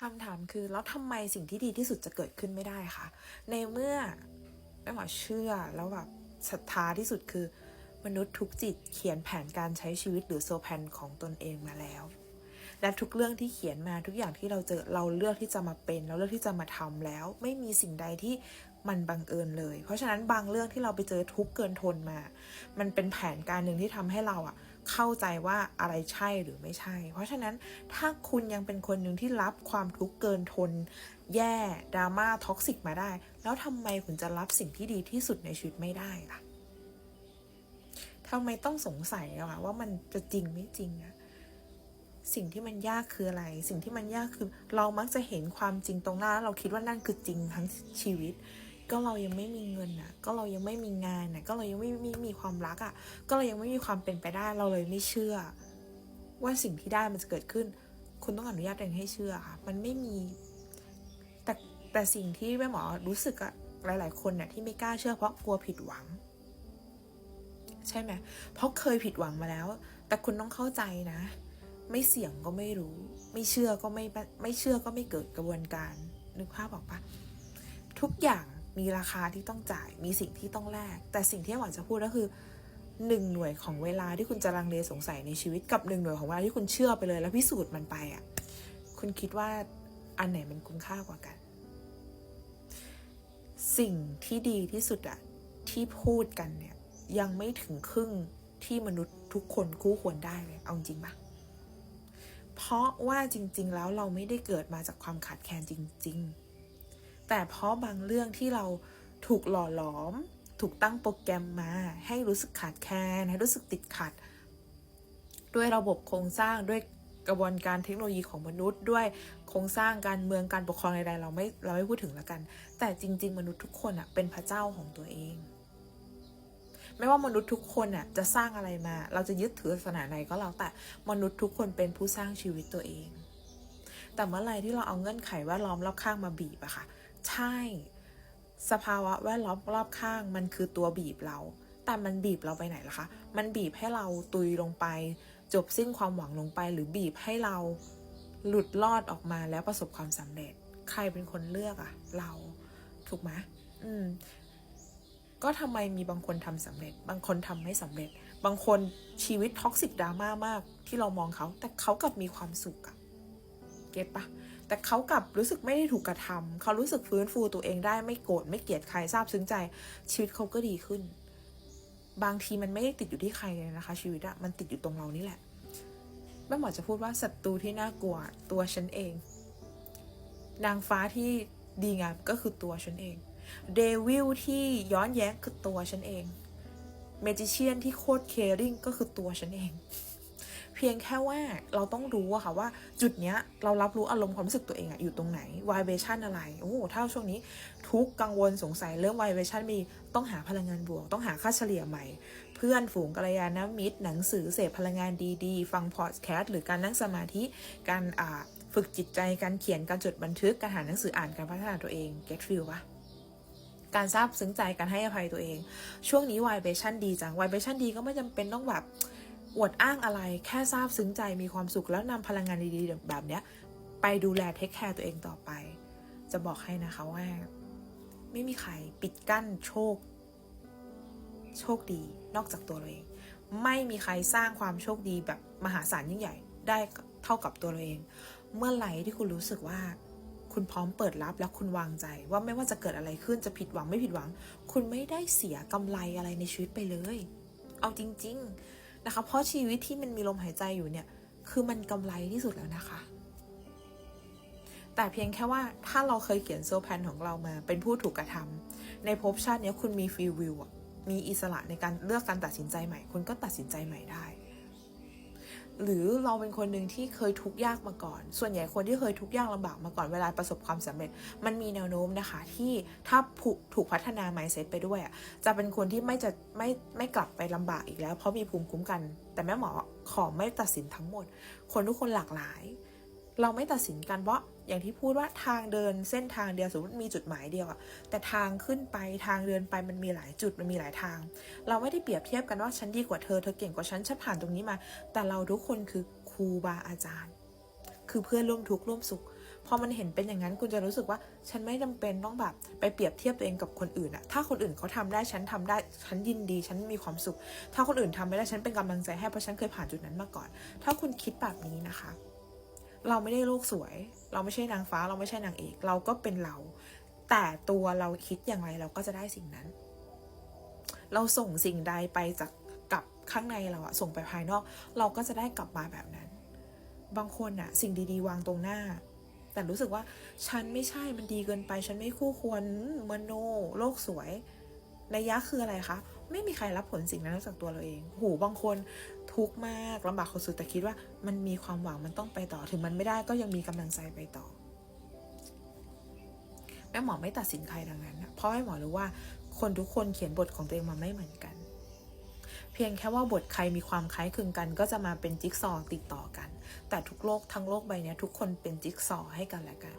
คำถามคือแล้วทำไมสิ่งที่ดีที่สุดจะเกิดขึ้นไม่ได้คะในเมื่อแม่หมอเชื่อแล้วแบบศรัทธาที่สุดคือ มนุษย์ทุกจิตเขียนแผนการใช้ชีวิตหรือโซแพนของตนเองมาแล้ว และทุกเรื่องที่เขียนมาทุกอย่างที่เราเจอเราเลือกที่จะมาเป็นเราเลือกที่จะมาทำแล้ว ไม่มีสิ่งใดที่มันบังเอิญเลย เพราะฉะนั้นบางเรื่องที่เราไปเจอทุกเกินทนมา มันเป็นแผนการหนึ่งที่ทำให้เราอะ เข้าใจว่าอะไรใช่หรือไม่ใช่ เพราะฉะนั้นถ้าคุณยังเป็นคนหนึ่งที่รับความทุกข์เกินทน แย่ดราม่าท็อกซิกมาได้ แล้วทำไมคุณจะรับสิ่งที่ดีที่สุดในชีวิตไม่ได้ล่ะทำไมต้องสงสัยอะว่ามันจะจริงไม่จริงอะสิ่งที่มันยากคืออะไร สิ่งที่มันยากคือ เรามักจะเห็นความจริงตรงหน้า เราคิดว่านั่นคือจริงทั้งชีวิต ก็เรายังไม่มีเงินอะ ก็เรายังไม่มีงานอะ ก็เรายังไม่ไม่มีความรักอะ ก็เรายังไม่มีความเป็นไปได้ เราเลยไม่เชื่อ ว่าสิ่งที่ได้มันจะเกิดขึ้น คุณต้องอนุญาตเองให้เชื่อค่ะ มันไม่มี แต่แต่สิ่งที่แม่หมอรู้สึกอะหลาย ๆ คนเนี่ยที่ไม่กล้าเชื่อเพราะกลัวผิดหวัง ใช่ไหม เพราะเคยผิดหวังมาแล้ว แต่คุณต้องเข้าใจนะ ไม่เสี่ยงก็ไม่รู้ ไม่เชื่อก็ไม่ไม่เชื่อก็ไม่เกิดกระบวนการนึกภาพบอกปะทุกอย่าง มีราคาที่ต้องจ่าย มีสิ่งที่ต้องแลก แต่สิ่งที่หวานจะพูดก็คือหนึ่งหน่วยของเวลาที่คุณจะลังเลสงสัยในชีวิตกับหนึ่งหน่วยของเวลาที่คุณเชื่อไปเลย แล้วพิสูจน์มันไปอะ คุณคิดว่าอันไหนมันคุ้มค่ากว่ากัน สิ่งที่ดีที่สุดอะที่พูดกันเนี่ยยังไม่ถึงครึ่งที่มนุษย์ทุกคนคู่ควรได้เลยเอาจริงปะเพราะว่าจริง ๆ แล้วเราไม่ได้เกิดมาจากความขาดแคลนจริง ๆ แต่เพราะบางเรื่องที่เราถูกหล่อหลอม ถูกตั้งโปรแกรมมา ให้รู้สึกขาดแคลนให้รู้สึกติดขัด ด้วยระบบโครงสร้างด้วยกระบวนการเทคโนโลยีของมนุษย์ด้วยโครงสร้างการเมืองการปกครองใดๆเราไม่เราไม่พูดถึงแล้วกัน แต่จริง ๆ มนุษย์ทุกคนอะเป็นพระเจ้าของตัวเอง ไม่ว่ามนุษย์ทุกคนอะจะสร้างอะไรมา เราจะยึดถือศาสนาไหนก็แล้วแต่มนุษย์ทุกคนเป็นผู้สร้างชีวิตตัวเอง แต่เมื่อไรที่เราเอาเงื่อนไขแวดล้อมรอบข้างมาบีบอะค่ะ ใช่ สภาวะแวดล้อมรอบข้างมันคือตัวบีบเรา แต่มันบีบเราไปไหนล่ะคะ มันบีบให้เราตุยลงไป จบสิ้นความหวังลงไป หรือบีบให้เราหลุดรอดออกมาแล้วประสบความสำเร็จ ใครเป็นคนเลือกอะเราถูกไหมอืม ก็ทำไมมีบางคนทำสำเร็จ บางคนทำไม่สำเร็จ บางคนชีวิตท็อกซิกดราม่ามาก ที่เรามองเขา แต่เขากลับมีความสุขอะเก็ตปะ แต่เขากลับรู้สึกไม่ได้ถูกกระทำเขารู้สึกฟื้นฟูตัวเองได้ไม่โกรธไม่เกลียดใครซาบซึ้งใจ ชีวิตเขาก็ดีขึ้น บางทีมันไม่ได้ติดอยู่ที่ใครเลยนะคะ ชีวิตอะมันติดอยู่ตรงเรานี่แหละแม่หมอจะพูดว่าศัตรูที่น่ากลัวตัวฉันเอง นางฟ้าที่ดีงามก็คือตัวฉันเองเดวิลที่ย้อนแย้งคือตัวฉันเองเมจิเชียนที่โคตรเคริงก็คือตัวฉันเอง พียงแค่ว่าเราต้องรู้อะค่ะว่าจุดเนี้ยเรารับรู้อารมณ์ความรู้สึกตัวเองอะอยู่ตรงไหนวายเบชันอะไรโอ้โหถ้าช่วงนี้ทุกกังวลสงสัยเรื่องวายเบชันมีต้องหาพลังงานบวก ต้องหาค่าเฉลี่ยใหม่ เพื่อนฝูงกัลยาณมิตร หนังสือเสพพลังงานดีๆ ฟังพอดแคสต์หรือการนั่งสมาธิการอ่าฝึกจิตใจการเขียนการจดบันทึกการหาหนังสืออ่านการพัฒนาตัวเอง get feel ปะการซาบซึ้งใจการให้อภัยตัวเอง ช่วงนี้วายเบชั่นดีจังวายเบชั่นดีก็ไม่จำเป็นต้องแบบ อวดอ้างอะไรแค่ซาบซึ้งใจมีความสุขแล้วนำพลังงานดีๆแบบเนี้ย ไปดูแลเทคแคร์ตัวเองต่อไป จะบอกให้นะคะว่า ไม่มีใครปิดกั้นโชค โชคดีนอกจากตัวเราเอง ไม่มีใครสร้างความโชคดีแบบมหาศาลยิ่งใหญ่ได้เท่ากับตัวเราเอง เมื่อไหร่ที่คุณรู้สึกว่าคุณพร้อมเปิดรับและคุณวางใจ ว่าไม่ว่าจะเกิดอะไรขึ้นจะผิดหวังไม่ผิดหวัง คุณไม่ได้เสียกำไรอะไรในชีวิตไปเลย เอาจริง ๆ นะคะ เพราะชีวิตที่มันมีลมหายใจอยู่เนี่ย คือมันกำไรที่สุดแล้วนะคะ แต่เพียงแค่ว่าถ้าเราเคยเขียนโซแพนของเรามา เป็นผู้ถูกกระทำในภพชาตินี้คุณมีฟรีวิวอะมีอิสระในการเลือกการตัดสินใจใหม่ คุณก็ตัดสินใจใหม่ได้ หรือเราเป็นคนหนึ่งที่เคยทุกข์ยากมาก่อน ส่วนใหญ่คนที่เคยทุกข์ยากลำบากมาก่อนเวลาประสบความสำเร็จ มันมีแนวโน้มนะคะ ที่ถ้าผูถูกพัฒนา mindset ไปด้วยอะจะเป็นคนที่ไม่จะไม่ไม่กลับไปลำบากอีกแล้ว เพราะมีภูมิคุ้มกัน แต่แม่หมอขอไม่ตัดสินทั้งหมด คนทุกคนหลากหลาย เราไม่ตัดสินกันเพราะ อย่างที่พูดว่าทางเดินเส้นทางเดียวสมมติมีจุดหมายเดียวอะแต่ทางขึ้นไปทางเดินไปมันมีหลายจุดมันมีหลายทาง เราไม่ได้เปรียบเทียบกันว่าฉันดีกว่าเธอเธอเก่งกว่าฉันฉันผ่านตรงนี้มา แต่เราทุกคนคือครูบาอาจารย์ คือเพื่อนร่วมทุกข์ร่วมสุขพอมันเห็นเป็นอย่างนั้นคุณจะรู้สึกว่าฉันไม่จำเป็นต้องแบบไปเปรียบเทียบตัวเองกับคนอื่นอะถ้าคนอื่นเขาทำได้ฉันทำได้ฉันยินดี ฉันมีความสุข ถ้าคนอื่นทำไม่ได้ฉันเป็นกำลังใจให้เพราะฉันเคยผ่านจุดนั้นมาก่อน ถ้าคุณคิดแบบนี้นะคะ เราไม่ได้โลกสวย เราไม่ใช่นางฟ้า เราไม่ใช่นางเอก เราก็เป็นเรา แต่ตัวเราคิดอย่างไรเราก็จะได้สิ่งนั้น เราส่งสิ่งใดไปจากกับข้างในเราอะส่งไปภายนอก เราก็จะได้กลับมาแบบนั้น บางคนอะสิ่งดีๆ วางตรงหน้า แต่รู้สึกว่าฉันไม่ใช่มันดีเกินไป ฉันไม่คู่ควรมโนโลกสวยระยะคืออะไรคะ ไม่มีใครรับผลสิ่งนั้นนอกจากตัวเราเอง หูบางคนทุกข์มากลำบากสุดแต่คิดว่า มันมีความหวังมันต้องไปต่อ ถึงมันไม่ได้ก็ยังมีกำลังใจไปต่อแม่หมอไม่ตัดสินใครดังนั้นนะเพราะแม่หมอรู้ว่าคนทุกคนเขียนบทของตัวเองมาไม่เหมือนกัน เพียงแค่ว่าบทใครมีความคล้ายคลึงกัน ก็จะมาเป็นจิ๊กซอว์ติดต่อกัน แต่ทุกโลกทั้งโลกใบนี้ทุกคนเป็นจิ๊กซอว์ให้กันและกัน